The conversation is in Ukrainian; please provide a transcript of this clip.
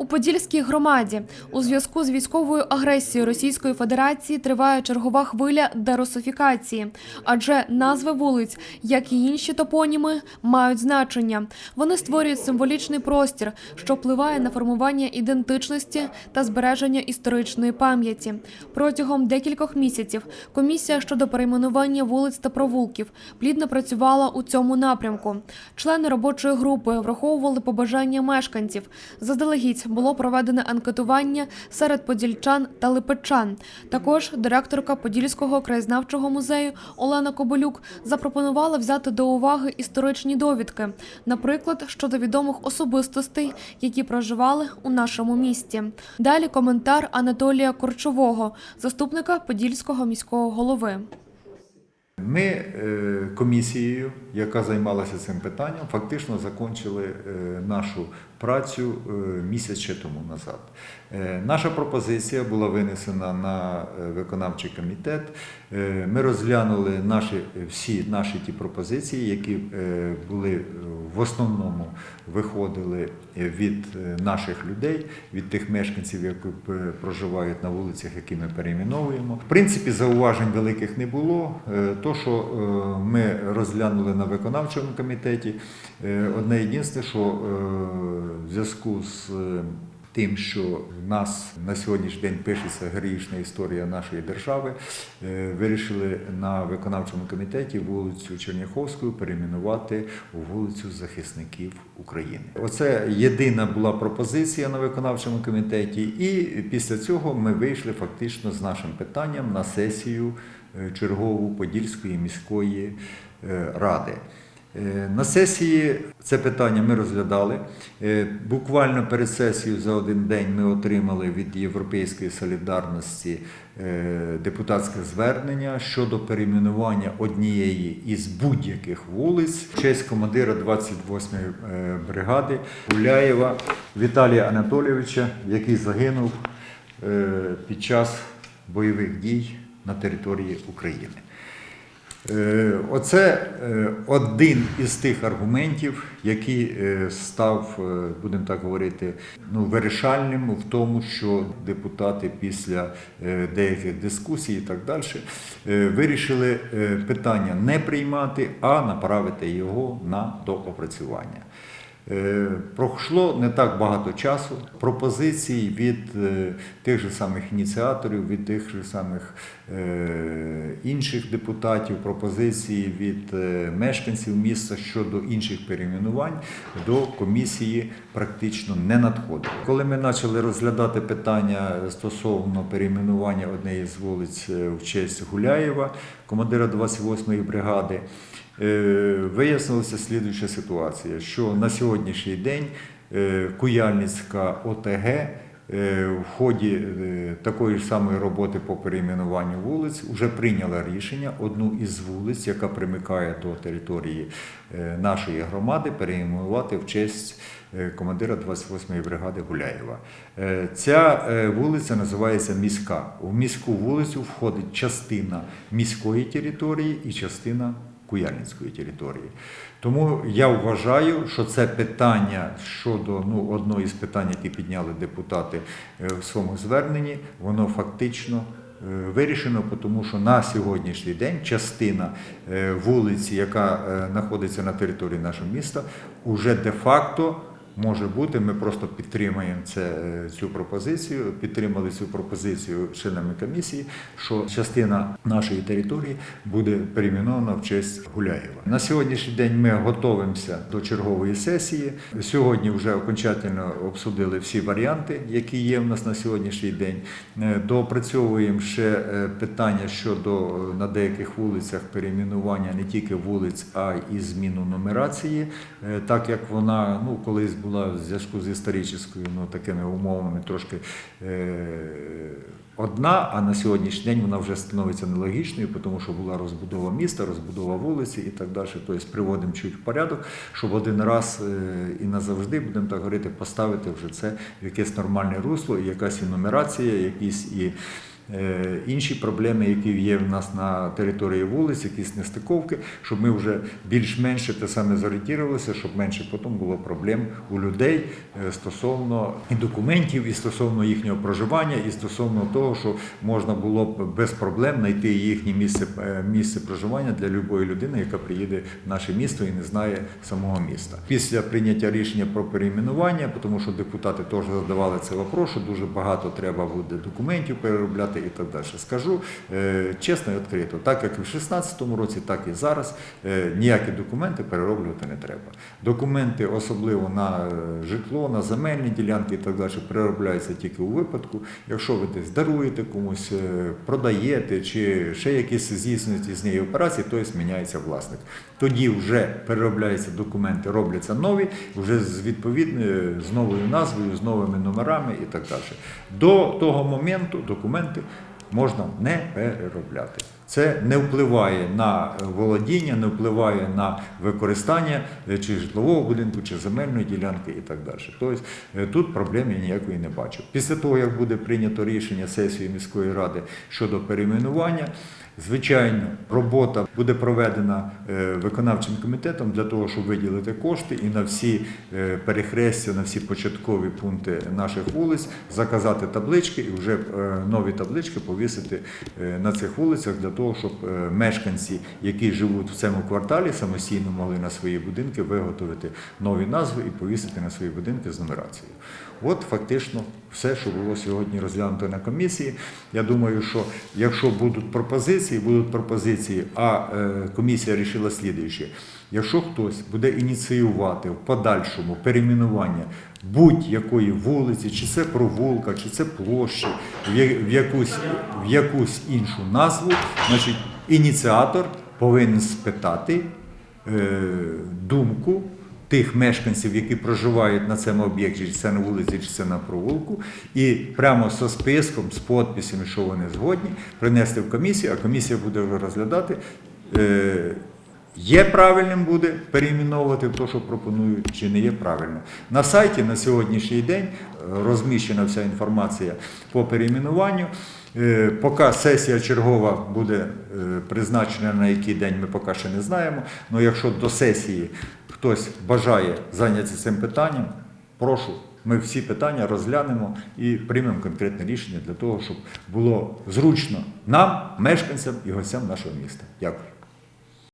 У Подільській громаді у зв'язку з військовою агресією Російської Федерації триває чергова хвиля дерусифікації, адже назви вулиць, як і інші топоніми, мають значення. Вони створюють символічний простір, що впливає на формування ідентичності та збереження історичної пам'яті. Протягом декількох місяців комісія щодо перейменування вулиць та провулків плідно працювала у цьому напрямку. Члени робочої групи враховували побажання мешканців. Заздалегідь було проведене анкетування серед подільчан та липечан. Також директорка Подільського краєзнавчого музею Олена Кобилюк запропонувала взяти до уваги історичні довідки, наприклад, щодо відомих особистостей, які проживали у нашому місті. Далі коментар Анатолія Корчового, заступника Подільського міського голови. Ми е, комісією, яка займалася цим питанням, фактично закінчили е, нашу працю е, місяць тому назад. Е, Наша пропозиція була винесена на виконавчий комітет. Ми розглянули наші, всі наші ті пропозиції, які були в основному виходили від наших людей, від тих мешканців, які проживають на вулицях, які ми перейменовуємо. В принципі, зауважень великих не було. То, що ми розглянули на виконавчому комітеті, е, одне єдине, що е, в зв'язку з е, Тим, що в нас на сьогоднішній день пишеться героїчна історія нашої держави, вирішили на виконавчому комітеті вулицю Черняховську перейменувати у вулицю захисників України. Оце єдина була пропозиція на виконавчому комітеті, і після цього ми вийшли фактично з нашим питанням на сесію чергову Подільської міської ради. Е, На сесії це питання ми розглядали. Е, Буквально перед сесією за один день ми отримали від Європейської солідарності е, депутатське звернення щодо перейменування однієї із будь-яких вулиць в честь командира 28-ї е, бригади Гуляєва Віталія Анатолійовича, який загинув е, під час бойових дій на території України. Е, Оце е, один із тих аргументів, який е, став, будемо так говорити, ну, вирішальним в тому, що депутати після деяких дискусій і так далі вирішили питання не приймати, а направити його на доопрацювання. Е, Пройшло не так багато часу. Пропозицій від е, тих же самих ініціаторів, від тих же самих е, інших депутатів, пропозиції від мешканців міста щодо інших перейменувань до комісії практично не надходило. Коли ми почали розглядати питання стосовно перейменування однієї з вулиць в честь Гуляєва, командира 28-ї бригади, вияснилася слідуюча ситуація, що на сьогоднішній день е, Куяльницька ОТГ е, в ході е, такої ж самої роботи по перейменуванню вулиць вже прийняла рішення одну із вулиць, яка примикає до території е, нашої громади, перейменувати в честь е, командира 28-ї бригади Гуляєва. Е, Ця е, вулиця називається міська. У міську вулицю входить частина міської території і частина Куяльницької території. Тому я вважаю, що це питання щодо ну, одного із питань, які підняли депутати е, в своєму зверненні, воно фактично е, вирішено, тому що на сьогоднішній день частина е, вулиці, яка знаходиться на території нашого міста, уже де-факто може бути. Ми просто підтримуємо це, е, цю пропозицію, підтримали цю пропозицію членами комісії, що частина нашої території буде перейменована в честь Гуляєва. На сьогоднішній день ми готуємося до чергової сесії. Сьогодні вже окончательно обсудили всі варіанти, які є в нас на сьогоднішній день. Е, Доопрацьовуємо ще е, питання щодо на деяких вулицях перейменування не тільки вулиць, а й зміну нумерації, так як вона ну, колись була в зв'язку з історичною ну, такими умовами трошки е, одна, а на сьогоднішній день вона вже становиться нелогічною, тому що була розбудова міста, розбудова вулиці і так далі. Тобто приводимо чуть в порядок, щоб один раз е, і назавжди, будемо так говорити, поставити вже це в якесь нормальне русло, і якась і нумерація, якісь і інші проблеми, які є в нас на території вулиць, якісь нестиковки, щоб ми вже більш-менше те саме зорієнтувалися, щоб менше потім було проблем у людей е, стосовно і документів, і стосовно їхнього проживання, і стосовно того, що можна було б без проблем знайти їхнє місце, е, місце проживання для любої людини, яка приїде в наше місто і не знає самого міста. Після прийняття рішення про перейменування, тому що депутати теж задавали це вопрос, що дуже багато треба буде документів переробляти і так далі. Скажу е, чесно і відкрито, так як і в 2016 році, так і зараз е, ніякі документи перероблювати не треба. Документи, особливо на е, житло, на земельні ділянки і так далі, переробляються тільки у випадку, якщо ви десь даруєте комусь, продаєте чи ще якісь здійснюєте з неї операції, то зміняється власник. Тоді вже переробляються документи, робляться нові, вже з відповідною з новою назвою, з новими номерами і так далі. До того моменту документи можна не переробляти. Це не впливає на володіння, не впливає на використання е, чи житлового будинку, чи земельної ділянки і так далі. Тобто е, тут проблем я ніякої не бачу. Після того, як буде прийнято рішення сесії міської ради щодо перейменування, Звичайно, робота буде проведена е, виконавчим комітетом для того, щоб виділити кошти і на всі е, перехрестя, на всі початкові пункти наших вулиць заказати таблички і вже е, нові таблички повісити на цих вулицях для того, щоб мешканці, які живуть в цьому кварталі, самостійно могли на свої будинки виготовити нові назви і повісити на свої будинки з нумерацією. От фактично все, що було сьогодні розглянуто на комісії. Я думаю, що якщо будуть пропозиції, будуть пропозиції, а е, комісія рішила слідуюче. Якщо хтось буде ініціювати в подальшому перейменування будь-якої вулиці, чи це провулка, чи це площі, в в якусь, в якусь іншу назву, значить ініціатор повинен спитати е, думку тих мешканців, які проживають на цьому об'єкті, чи це на вулиці, чи це на провулку, і прямо зі списком, з підписями, що вони згодні, принести в комісію, а комісія буде розглядати. Е, Є правильним буде перейменовувати те, що пропонують, чи не є правильно. На сайті на сьогоднішній день е, розміщена вся інформація по перейменуванню. Е, Поки сесія чергова буде призначена на який день, ми поки ще не знаємо. Але якщо до сесії хтось бажає зайнятися цим питанням, прошу. Ми всі питання розглянемо і приймемо конкретне рішення для того, щоб було зручно нам, мешканцям і гостям нашого міста. Дякую.